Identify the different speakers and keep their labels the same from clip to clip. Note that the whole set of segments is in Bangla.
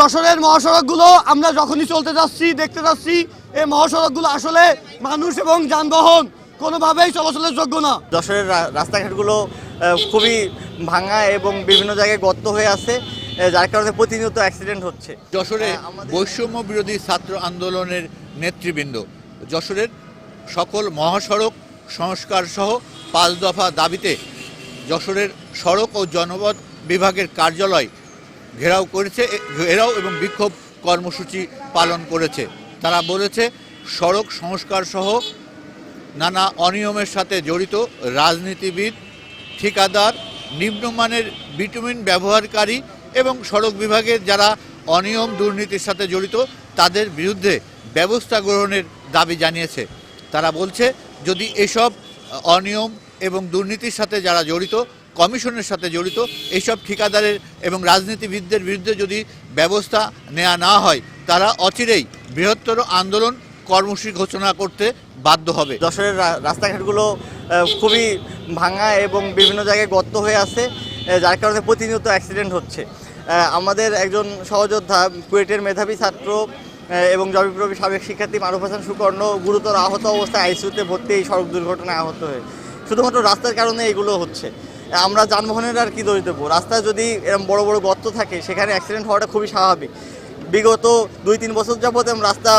Speaker 1: যশোরের মহাসড়কগুলো আমরা যখনই চলতে যাচ্ছি দেখতে যাচ্ছি এই মহাসড়কগুলো আসলে মানুষ এবং যানবাহন কোনোভাবেই চলাচলের যোগ্য না।
Speaker 2: যশোরের রাস্তাঘাটগুলো খুবই ভাঙা এবং বিভিন্ন জায়গায় গর্ত হয়ে আছে যার কারণে প্রতিনিয়ত অ্যাক্সিডেন্ট হচ্ছে।
Speaker 3: যশোরে বৈষম্য বিরোধী ছাত্র আন্দোলনের নেতৃবৃন্দ। যশোরের সকল মহাসড়ক সংস্কার সহ পাঁচ দফা দাবিতে যশোরের সড়ক ও জনপথ বিভাগের কার্যালয় ঘেরাও করেছে ঘেরাও এবং বিক্ষোভ কর্মসূচি পালন করেছে। তারা বলেছে, সড়ক সংস্কার সহ নানা অনিয়মের সাথে জড়িত রাজনীতিবিদ, ঠিকাদার, নিম্নমানের বিটুমিন ব্যবহারকারী এবং সড়ক বিভাগের যারা অনিয়ম দুর্নীতির সাথে জড়িত, তাদের বিরুদ্ধে ব্যবস্থা গ্রহণের দাবি জানিয়েছে। তারা বলছে, যদি এসব অনিয়ম এবং দুর্নীতির সাথে যারা জড়িত কমিশনের সাথে জড়িত। এইসব ঠিকাদারের এবং রাজনীতিবিদদের বিরুদ্ধে যদি ব্যবস্থা নেওয়া না হয়, তারা অচিরেই বৃহত্তর আন্দোলন কর্মসূচি ঘোষণা করতে বাধ্য হবে।
Speaker 2: যশোরের রাস্তাঘাটগুলো খুবই ভাঙা এবং বিভিন্ন জায়গায় গর্ত হয়ে আছে যার কারণে প্রতিনিয়ত অ্যাক্সিডেন্ট হচ্ছে। আমাদের একজন সহযোদ্ধা, কুয়েটের মেধাবী ছাত্র এবং জবিপ্রবী সাবেক শিক্ষার্থী মারুফ হাসান সুকর্ণ গুরুতর আহত অবস্থায় আইসিউতে ভর্তি এই সড়ক দুর্ঘটনায় আহত হয়ে। শুধুমাত্র রাস্তার কারণে এগুলো হচ্ছে। আমরা যানবাহনের আর কি দোষ দেবো? রাস্তায় যদি এরকম বড় বড় গর্ত থাকে, সেখানে অ্যাক্সিডেন্ট হওয়াটা খুবই স্বাভাবিক। বিগত দুই তিন বছর এরম রাস্তা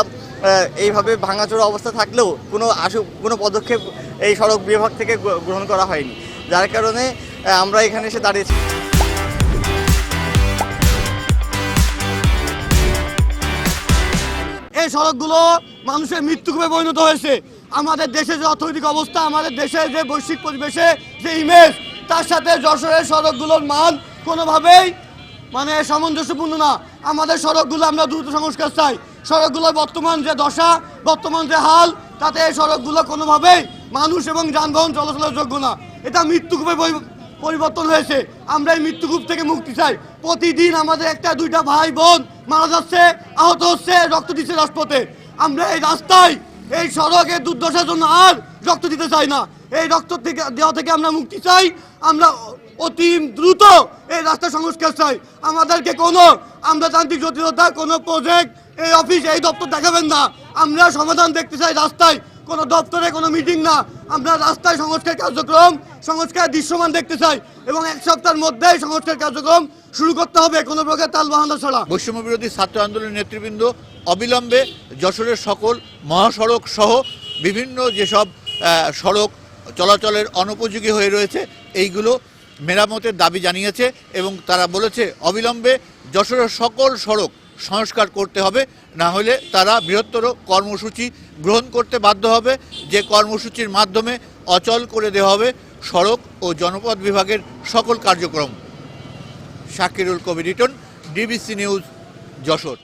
Speaker 2: এইভাবে ভাঙাচোরা অবস্থা থাকলেও কোনো আশু কোনো পদক্ষেপ এই সড়ক বিভাগ থেকে গ্রহণ করা হয়নি। যার কারণে আমরা এখানে এসে দাঁড়িয়েছি।
Speaker 1: এই সড়কগুলো মানুষের মৃত্যুকূপে পরিণত হয়েছে। আমাদের দেশের যে অর্থনৈতিক অবস্থা, আমাদের দেশের যে বৈশ্বিক পরিবেশে যে ইমেজ তার সাথে যশোরের সড়কগুলোর মান কোনোভাবেই মানে সামঞ্জস্যপূর্ণ না। আমাদের সড়কগুলো আমরা দ্রুত সংস্কার চাই। সড়কগুলোর বর্তমান যে দশা, বর্তমান যে হাল, তাতে এই সড়কগুলো কোনোভাবেই মানুষ এবং যানবাহন চলাচলের যোগ্য না। এটা মৃত্যুকূপে পরিবর্তন হয়েছে। আমরা এই মৃত্যুকূপ থেকে মুক্তি চাই। প্রতিদিন আমাদের একটা, দুইটা ভাই, বোন মারা যাচ্ছে, আহত হচ্ছে, রক্ত দিচ্ছে রাজপথে। আমরা এই রাস্তায় এই সড়কের দুর্দশার জন্য আর রক্ত দিতে চাই না। এই রক্ত থেকে দেওয়া থেকে আমরা মুক্তি চাই। আমরা অতি দ্রুত এই রাস্তা সংস্কার চাই। আমাদেরকে কোনো আমলাতান্ত্রিক জটিলতা, কোনো প্রজেক্ট এই অফিস এই দপ্তর দেখাবেন না। আমরা সমাধান দেখতে চাই রাস্তায়। কোনো দপ্তরে কোনো মিটিং না। আমরা রাস্তায় সংস্কার কার্যক্রম, সংস্কার দৃশ্যমান দেখতে চাই এবং এক সপ্তাহের মধ্যেই সংস্কার কার্যক্রম শুরু করতে হবে। কোনো প্রকার তাল বাহানা ছাড়া।
Speaker 3: বৈষম্য বিরোধী ছাত্র আন্দোলনের নেতৃবৃন্দ অবিলম্বে যশোরের সকল মহাসড়ক সহ বিভিন্ন যেসব সড়ক চলাচলের অনুপযোগী হয়ে রয়েছে। এইগুলো মেরামতের দাবি জানিয়েছে এবং তারা বলেছে, অবিলম্বে যশোরের সকল সড়ক সংস্কার করতে হবে, না হলে তারা বৃহত্তর কর্মসূচি গ্রহণ করতে বাধ্য হবে। যে কর্মসূচির মাধ্যমে অচল করে দেওয়া হবে সড়ক ও জনপথ বিভাগের সকল কার্যক্রম। Shakirul Kabir Riton, DBC news, Jashore.